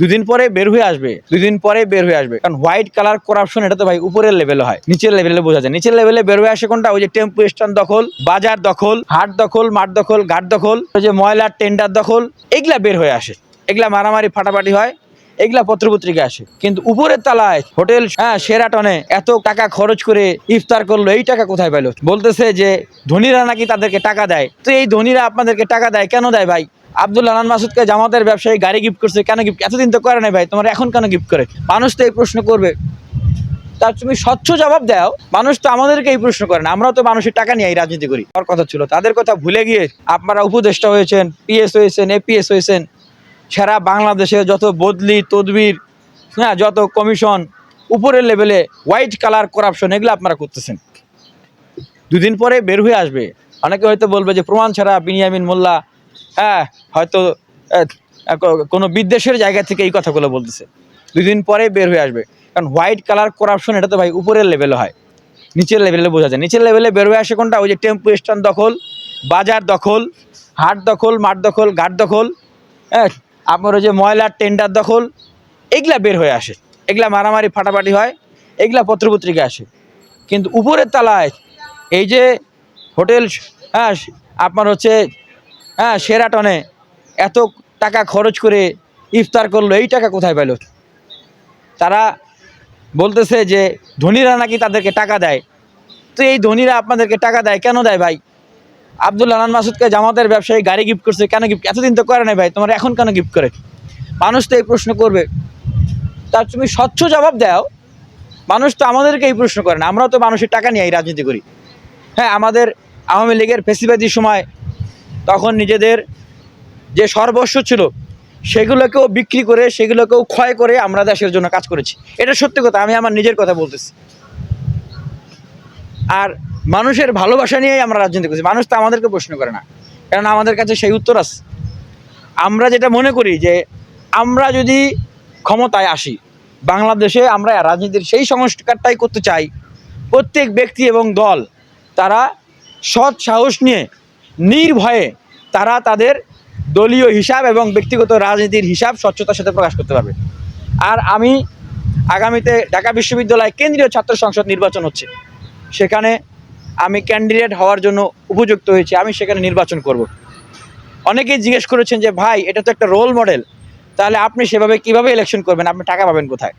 দুদিন পরে বের হয়ে আসবে, দুদিন পরে বের হয়ে আসবে। কারণ হোয়াইট কালার করাপশন এটা তো ভাই উপরের লেভেলে হয়, নিচের লেভেলে বোঝা যায়। নিচের লেভেলে বের হয়ে আসে কোনটা? ওই যে টেম্পু স্ট্যান্ড দখল, বাজার দখল, হাট দখল, মাঠ দখল, ঘাট দখল, ওই যে ময়লার টেন্ডার দখল, এগুলা বের হয়ে আসে। এগুলা মারামারি, ফাটাফাটি হয়, এগুলা পত্রপত্রিকা আসে। কিন্তু উপরের তলায় হোটেল হ্যাঁ সেরাটনে এত টাকা খরচ করে ইফতার করল, এই টাকা কোথায় পেল বলতেছে যে ধনীরা নাকি তাদেরকে টাকা দেয়। তো এই ধনীরা আপনাদেরকে টাকা দেয়, কেন দেয় ভাই? আব্দুল হানান মাসুদকে জামাতের ব্যবসায়ী গাড়ি গিফট করছে। কেন গিফট এতদিন তো করে নাই ভাই। তোমার এখন কেন গিফট করে? মানুষ তো এই প্রশ্ন করবে। তার তুমি স্বচ্ছ জবাব দাও। মানুষ তো আমাদেরকে এই প্রশ্ন করে না। আমরাও তো মানুষের টাকা নিয়ে রাজনীতি করি। আমার কথা ছিল, তাদের কথা ভুলে গিয়ে আপনারা উপদেষ্টা হয়েছেন পিএস হয়েছেন এপিএস হয়েছেন, সারা বাংলাদেশে যত বদলি, তদবির হ্যাঁ যত কমিশন উপরের লেভেলে হোয়াইট কালার করাপশন এগুলো আপনারা করতেছেন। দুদিন পরে বের হয়ে আসবে। অনেকে হয়তো বলবে যে, প্রমাণ ছাড়া বিনিয়ামিন মোল্লা হ্যাঁ হয়তো কোনো বিদ্বেষের জায়গা থেকে এই কথাগুলো বলতেছে। দুদিন পরে বের হয়ে আসবে। কারণ হোয়াইট কালার করাপশন এটা তো ভাই উপরের লেভেলে হয়। নিচের লেভেলে বোঝা যায়। নিচের লেভেলে বের হয়ে আসে কোনটা? ওই যে টেম্পু স্ট্যান্ড দখল, বাজার দখল, হাট দখল, মাঠ দখল, ঘাট দখল হ্যাঁ আপনার ওই যে ময়লার টেন্ডার দখল, এগুলা বের হয়ে আসে। এগুলা মারামারি, ফাটাফাটি হয়, এগুলা পত্রপত্রিকা আসে। কিন্তু উপরের তলায় এই যে হোটেল হ্যাঁ আপনার হচ্ছে হ্যাঁ সেরাটনে এত টাকা খরচ করে ইফতার করল, এই টাকা কোথায় পেল? তারা বলতেছে যে, ধনীরা নাকি তাদেরকে টাকা দেয়। তো এই ধনীরা আপনাদেরকে টাকা দেয়, কেন দেয় ভাই? আব্দুল হানান মাসুদকে জামাতের ব্যবসায়ী গাড়ি গিফট করছে, কেন গিফট এতদিন তো করে নাই ভাই, তোমার এখন কেন গিফট করে? মানুষ তো এই প্রশ্ন করবে। তার তুমি স্বচ্ছ জবাব দাও। মানুষ তো আমাদেরকে এই প্রশ্ন করে না, আমরাও তো মানুষের টাকা নিয়ে এই রাজনীতি করি। হ্যাঁ আমাদের আওয়ামী লীগের ফেসিবাদী সময় তখন নিজেদের যে সর্বস্ব ছিল, সেগুলোকেও বিক্রি করে, সেগুলোকেও ক্ষয় করে আমরা দেশের জন্য কাজ করেছি। এটা সত্যি কথা, আমি আমার নিজের কথা বলতেছি। আর মানুষের ভালোবাসা নিয়েই আমরা রাজনীতি করছি। মানুষ তো আমাদেরকে প্রশ্ন করে না। কারণ আমাদের কাছে সেই উত্তর আছে। আমরা যেটা মনে করি যে, আমরা যদি ক্ষমতায় আসি, বাংলাদেশে আমরা রাজনীতির সেই সংস্কারটাই করতে চাই, প্রত্যেক ব্যক্তি এবং দল, তারা সৎ সাহস নিয়ে নির্ভয়ে তারা তাদের দলীয় হিসাব এবং ব্যক্তিগত রাজনীতির হিসাব স্বচ্ছতার সাথে প্রকাশ করতে পারবে। আর আমি আগামীতে ঢাকা বিশ্ববিদ্যালয় কেন্দ্রীয় ছাত্র সংসদ নির্বাচন হচ্ছে। সেখানে আমি ক্যান্ডিডেট হওয়ার জন্য উপযুক্ত হয়েছি, আমি সেখানে নির্বাচন করব। অনেকেই জিজ্ঞেস করেছেন যে, ভাই, এটা তো একটা রোল মডেল তাহলে আপনি সেভাবে কীভাবে ইলেকশন করবেন? আপনি টাকা পাবেন কোথায়?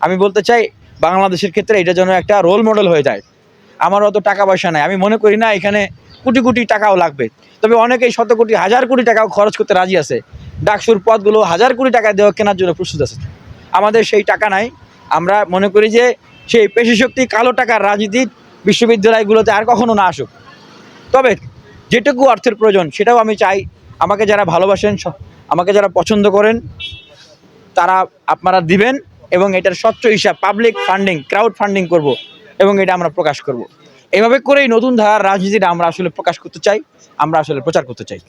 আমি বলতে চাই, বাংলাদেশের ক্ষেত্রে এটা যেন একটা রোল মডেল হয়ে যায়। আমার অত টাকা পয়সা নাই। আমি মনে করি না এখানে কোটি কোটি টাকাও লাগবে। তবে অনেকেই শত কোটি, হাজার কোটি টাকাও খরচ করতে রাজি আছে। ডাকসুর পদগুলো হাজার কোটি টাকা দেওয়া কেনার জন্য প্রস্তুত আছে। আমাদের সেই টাকা নাই। আমরা মনে করি যে সেই পেশি শক্তি, কালো টাকার রাজনীতি বিশ্ববিদ্যালয়গুলোতে আর কখনো না আসুক। তবে যেটুকু অর্থের প্রয়োজন, সেটাও আমি চাই। আমাকে যারা ভালোবাসেন আমাকে যারা পছন্দ করেন, তারা আপনারা দিবেন এবং এটার স্বচ্ছ হিসাব পাবলিক ফান্ডিং ক্রাউড ফান্ডিং করব। এবং এটা আমরা প্রকাশ করব। এভাবে করেই নতুন ধারার রাজনীতিটা আমরা আসলে প্রকাশ করতে চাই, আমরা আসলে প্রচার করতে চাই।